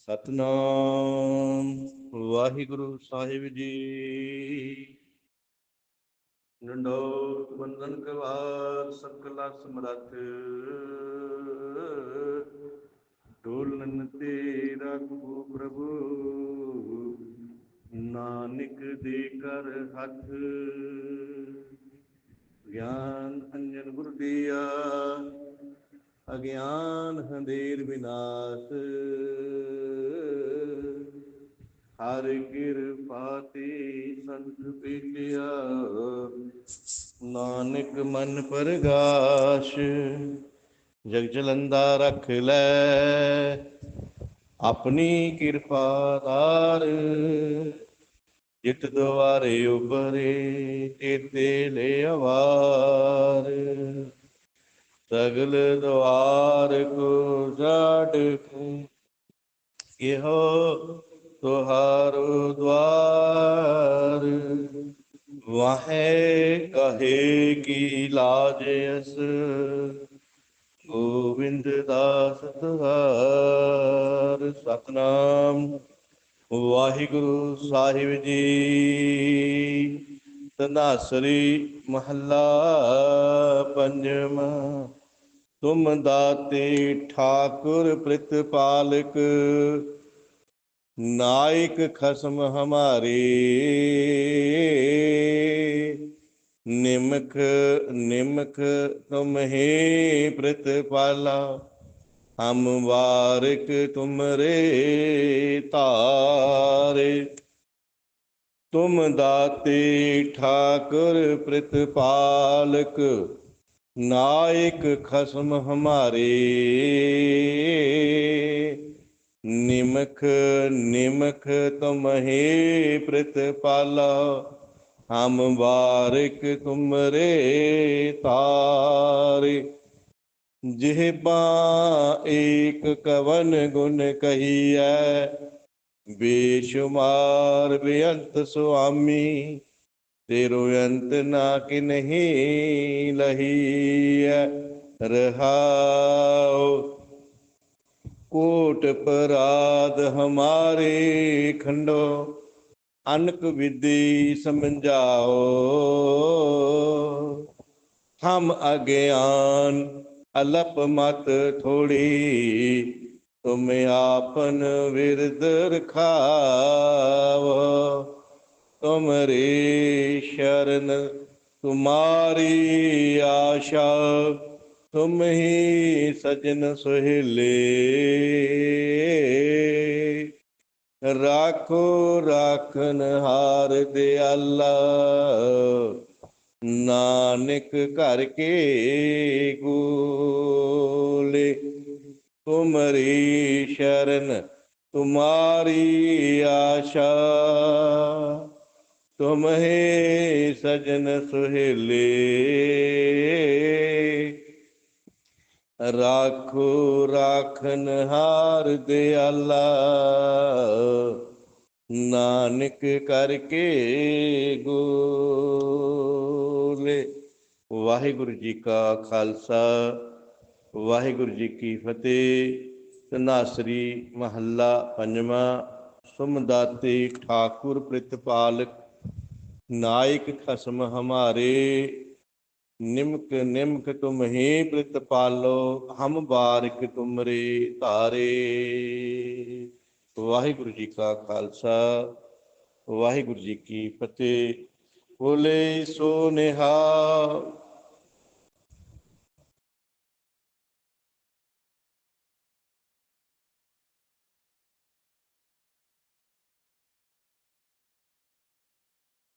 ਸਤਨਾਮ, ਵਾਹਿਗੁਰੂ ਸਾਹਿਬ ਜੀ। ਨੰਦੋ ਬੰਦਨ ਕਵਾਰ ਸਕਲਾ ਸਮਰੱਥ। ਢੋਲਨ ਤੇ ਰੱਖੂ ਪ੍ਰਭੂ। ਨਾਨਕ ਦੇ ਕਰ ਹੱਥ। ਗਿਆਨ ਅੰਜਨ ਗੁਰ ਦੀਆ। ਅਗਿਆਨ ਹੰਦੇਰ ਵਿਨਾਸ਼। ਹਰ ਕਿਰਪਾ ਤੇ ਸੰਤ ਪੀਲਿਆ ਨਾਨਕ ਮਨ ਪਰਗਾਸ਼, ਜਗ ਜਲੰਦਾ ਰੱਖ ਲੈ। ਆਪਣੀ ਕਿਰਪਾ ਦਾਰ, ਜਿਤ ਦੁਆਰੇ ਉਬਰੇ ਤੇਤੇ ਲੈ ਅਵਾਰ। ਸਗਲ ਦੁਆਰ ਕੋ ਜਾੜ ਕੇ, ਇਹੋ ਤੁਹਾਰੋ ਦਵਾਰ ਵਾਹੇ ਕਹੇ ਕੀ ਲਾਜ ਗੋਬਿੰਦ ਦਾਸ ਤੁਹਾਰ ਸਤਨਾਮ। ਵਾਹਿਗੁਰੂ ਸਾਹਿਬ ਜੀ। ਤਨਾਸਰੀ ਮਹੱਲਾ ਪੰਜਵਾਂ ਤੁਮ ਦਾਤੇ ਠਾਕੁਰ ਪ੍ਰਿਤਪਾਲਕ। ਨਾਇਕ ਖਸਮ ਹਮਾਰੇ, ਨਿਮਖ ਨਿਮਖ ਤੁਮ ਹੀ ਪ੍ਰਤਪਾਲਾ ਹਮ ਵਾਰਿਕ ਤੁਮਰੇ ਧਾਰੇ। ਤੁਮ ਦਾਤੇ ਠਾਕੁਰ ਪ੍ਰਤਪਾਲਕ, ਨਾਇਕ ਖਸਮ ਹਮਾਰੇ। ਨਿਮਖ ਨਿਮਖ ਤੁਮਹੇ ਪ੍ਰਤਪਾਲਾ, ਹਮ ਵਾਰਿਕ ਤੁਮਰੇ ਤਾਰੇ। ਜਿਹਬਾ ਏਕ ਕਵਨ ਗੁਣ ਕਹੀਐ ਬੇਸ਼ੁਮਾਰ ਬੇਅੰਤ ਸੁਆਮੀ, ਤੇਰੋ ਅੰਤ ਨਾ ਕਿ ਨਹੀਂ ਲਹੀਐ। ਰਹਾਉ ਕੋਟ ਪਰਾਧ ਹਮਾਰੇ ਖੰਡੋ, ਅਨਕ ਵਿਧੀ ਸਮਝਾਓ। ਹਮ ਅਗਿਆਨ ਅਲਪ ਮਤ ਥੋੜੀ, ਤੁਮ ਆਪਨ ਵਿਰਦ ਰਖਾਵ। ਤੁਮਰੇ ਸ਼ਰਨ, ਤੁਮਾਰੀ ਆਸ਼ਾ ਤੁਮ ਹੀ ਸਜਨ ਸੁਹੇਲੇ। ਰਾਖੋ ਰਾਖਨ ਹਾਰ ਦਿਆਲਾ। ਨਾਨਕ ਘਰ ਕੇ ਗੂਲੇ। ਤੁਮਰੀ ਸ਼ਰਨ, ਤੁਮਾਰੀ ਆਸ਼ਾ। ਤੁਮ ਸਜਨ ਸੁਹੇਲੇ। ਰਾਖੋ, ਰਾਖਨ ਹਾਰ ਦਿਆਲਾ ਨਾਨਕ ਕਰਕੇ ਗੋਲੇ। ਵਾਹਿਗੁਰੂ ਜੀ ਕਾ ਖਾਲਸਾ, ਵਾਹਿਗੁਰੂ ਜੀ ਕੀ ਫਤਿਹ। ਤਨਾਸਰੀ ਮਹੱਲਾ ਪੰਜਵਾਂ ਸੁਮਦਾਤੇ ਠਾਕੁਰ ਪ੍ਰਿਤਪਾਲਕ। ਨਾਇਕ ਖਸਮ ਹਮਾਰੇ। ਨਿਮਕ ਨਿਮਕ ਤੁਮ ਹੀ ਪ੍ਰਿਤ ਪਾਲੋ, ਹਮ ਬਾਰਿਕ ਤੁਮਰੇ ਧਾਰੇ। ਵਾਹਿਗੁਰੂ ਜੀ ਕਾ ਖਾਲਸਾ, ਵਾਹਿਗੁਰੂ ਜੀ ਕੀ ਫਤਿਹ। ਬੋਲੇ ਸੋ ਨਿਹਾਲ